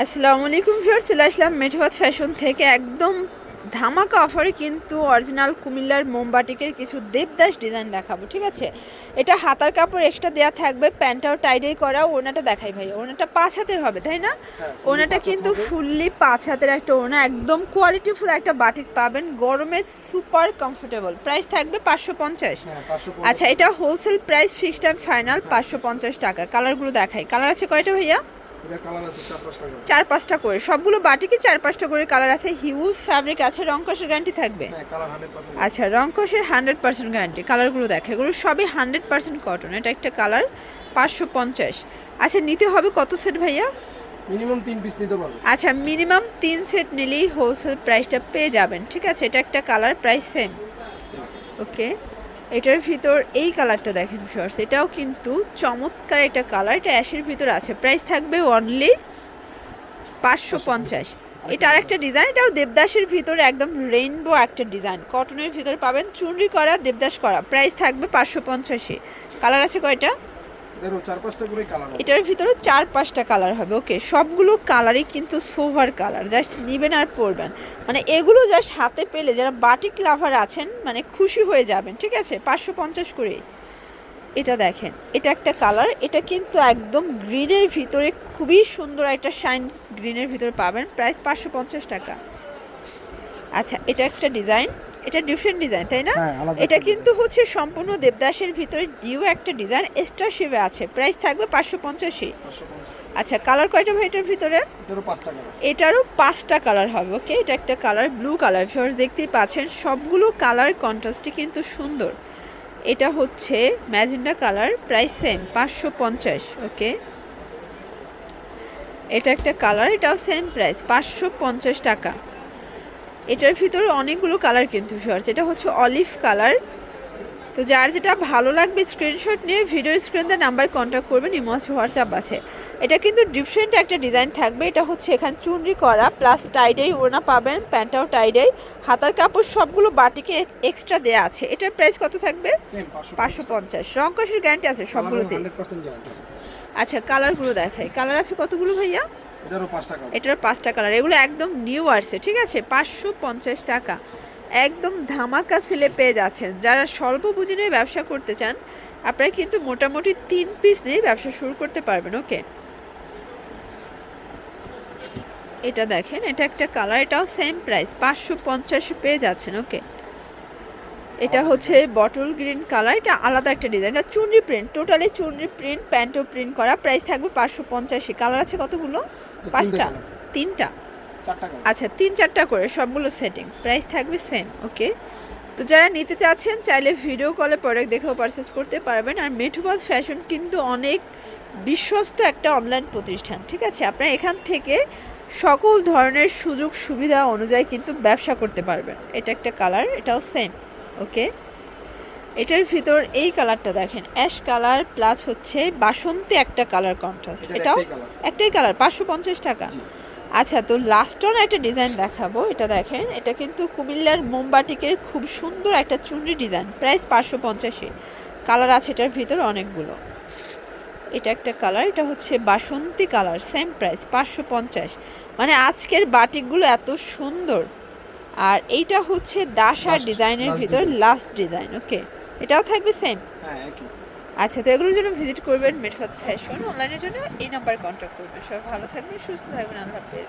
আসসালামু আলাইকুম ফির চলে আসলাম মেঠোয়াত ফ্যাশন থেকে। একদম ধামাকা অফারে কিন্তু অরিজিনাল কুমিল্লার মোমবাটিকের কিছু দেবদাস ডিজাইন দেখাবো ঠিক আছে? এটা হাতার কাপড় এক্সট্রা দেওয়া থাকবে প্যান্টটাও টাইডাই করা ওনাটা দেখাই ভাই ওনাটা পাঁচ হাতের হবে তাই না? ওনাটা কিন্তু ফুললি পাঁচ হাতের একটা ওনা একদম কোয়ালিটিফুল একটা বাটিক পাবেন গরমে সুপার কমফোর্টেবল প্রাইস থাকবে পাঁচশো পঞ্চাশ। হ্যাঁ আচ্ছা এটা wholesale price fixed and final পাঁচশো পঞ্চাশ টাকা। কালারগুলো দেখাই। কালার আছে কয়টা ভাইয়া? চার পাঁচটা করে। সবগুলো বাটিকে চার পাঁচটা করে কালার আছে? হিউজ ফ্যাব্রিক আছে। রং কষের গ্যারান্টি থাকবে? হ্যাঁ আচ্ছা রং কষের হান্ড্রেড পার্সেন্ট গ্যারান্টি কালারগুলো দেখে এগুলো সবই হান্ড্রেড পার্সেন্ট কটন এটা একটা কালার পাঁচশো পঞ্চাশ। আচ্ছা নিতে হবে কত সেট ভাইয়া? মিনিমাম তিন পিস নিতে পারবে। আচ্ছা মিনিমাম তিন সেট নিলেই হোলসেল প্রাইসটা পেয়ে যাবেন। ঠিক আছে এটা একটা কালার প্রাইস সেম ওকে এটার ভিতর এই কালারটা দেখেন শর্টস এটাও কিন্তু চমৎকার একটা কালার এটা অ্যাশের ভিতর আছে। প্রাইস থাকবে অনলি পাঁচশো পঞ্চাশ। এটা আর একটা ডিজাইন এটাও দেবদাসের ভিতর একদম রেইনবো একটা ডিজাইন কটনের ভিতর পাবেন চুনরি করা, দেবদাস করা। প্রাইস থাকবে পাঁচশো পঞ্চাশে। কালার আছে কয়টা? এটার ভিতরে চার পাঁচটা কালার হবে ওকে সবগুলো কালারই কিন্তু সোভার কালার জাস্ট নিবেন আর পরবেন। মানে এগুলো জাস্ট হাতে পেলে যারা বাটিক লাভার আছেন মানে খুশি হয়ে যাবেন, ঠিক আছে? পাঁচশো পঞ্চাশ করে এটা দেখেন, এটা একটা কালার এটা কিন্তু একদম গ্রিনের ভিতরে খুবই সুন্দর একটা শাইন গ্রিনের ভিতরে পাবেন। প্রাইস পাঁচশো পঞ্চাশ টাকা। আচ্ছা এটা একটা ডিজাইন এটা ডিফারেন্ট ডিজাইন তাই না? হ্যাঁ, এটা কিন্তু হচ্ছে সম্পূর্ণ দেবদাসের ভিতরে ডিউ একটা ডিজাইন এক্সট্রা শিবে আছে। প্রাইস থাকবে পাঁচশো পঞ্চাশি। আচ্ছা কালার কয়টা ভাই এটার ভিতরে? এটারও পাঁচটা কালার হবে ওকে এটা একটা কালার ব্লু কালার ফার্স্ট দেখতেই পাচ্ছেন সবগুলো কালার কন্ট্রাস্টই কিন্তু সুন্দর। এটা হচ্ছে ম্যাজেন্ডা কালার প্রাইস সেম পাঁচশো পঞ্চাশ ওকে এটা একটা কালার এটাও সেম প্রাইস পাঁচশো পঞ্চাশ টাকা। এটার ভিতরে অনেকগুলো কালার কিন্তু শর্টস এটা হচ্ছে অলিভ কালার তো যার যেটা ভালো লাগবে স্ক্রিনশট নিয়ে ভিডিও স্ক্রিনতে নাম্বার কন্ট্যাক্ট করবেন ইমোজ হোয়াটসঅ্যাপ আছে। এটা কিন্তু ডিফারেন্ট একটা ডিজাইন থাকবে। এটা হচ্ছে এখানে চুনরি করা প্লাস টাইডাই ওড়না পাবেন প্যান্টটাও টাইডাই হাতার কাপড় সবগুলো বাটিকে এক্সট্রা দেয়া আছে। এটার প্রাইস কত থাকবে? পাঁচশো পঞ্চাশ। রং কষের গ্যারান্টি আছে সবগুলোতে আচ্ছা কালারগুলো দেখাই। কালার আছে কতগুলো ভাইয়া? এটারও পাঁচটা কালার এগুলো একদম নিউ আসছে, ঠিক আছে? পাঁচশো পঞ্চাশ টাকা। একদম ধামাকা সেলে পেয়ে যাচ্ছেন। যারা স্বল্প পুঁজি নিয়ে ব্যবসা করতে চান, আপনারা কিন্তু মোটামুটি তিন পিস নিয়ে ব্যবসা শুরু করতে পারবেন ওকে এটা দেখেন, এটা একটা কালার এটাও সেম প্রাইস পাঁচশো পঞ্চাশে পেয়ে যাচ্ছেন ওকে এটা হচ্ছে বটল গ্রিন কালার এটা আলাদা একটা ডিজাইন এটা chunri print totally chunri print প্যান্টও print করা। প্রাইস থাকবে পাঁচশো পঞ্চাশি। কালার আছে কতগুলো? পাঁচটা? তিনটা? আচ্ছা তিন চারটা করে সবগুলো সেটিং প্রাইস থাকবে সেম ওকে তো যারা নিতে চাচ্ছেন চাইলে ভিডিও কলে প্রোডাক্ট দেখেও পারচেস করতে পারবেন। আর মেঠোবাদ ফ্যাশন কিন্তু অনেক বিশ্বস্ত একটা অনলাইন প্রতিষ্ঠান ঠিক আছে? আপনারা এখান থেকে সকল ধরনের সুযোগ সুবিধা অনুযায়ী কিন্তু ব্যবসা করতে পারবেন। এটা একটা কালার এটাও সেম ওকে? এটার ভিতর এই কালারটা দেখেন। অ্যাশ কালার প্লাস হচ্ছে বাসন্তী একটা কালার কন্ট্রাস্ট। এটাও একটাই কালার। পাঁচশো পঞ্চাশ টাকা। আচ্ছা তো লাস্ট অন একটা ডিজাইন দেখাবো। এটা দেখেন এটা কিন্তু কুমিল্লার মোমবাটিকের খুব সুন্দর একটা চুনরি ডিজাইন প্রাইস পাঁচশো পঞ্চাশে। কালার আছে এটার ভিতর অনেকগুলো। এটা একটা কালার এটা হচ্ছে বাসন্তী কালার সেম প্রাইস পাঁচশো পঞ্চাশ। মানে আজকের বাটিকগুলো এত সুন্দর। আর এইটা হচ্ছে দাসার আর ডিজাইনের ভিতর লাস্ট ডিজাইন ওকে এটাও থাকবে সেম হ্যাঁ আচ্ছা তো এগুলোর জন্য ভিজিট করবেন মেটফাত ফ্যাশন অনলাইনের জন্য এই নাম্বার কন্ট্যাক্ট করবেন। সবাই ভালো থাকবেন সুস্থ থাকবেন আল্লাহ হাফেজ।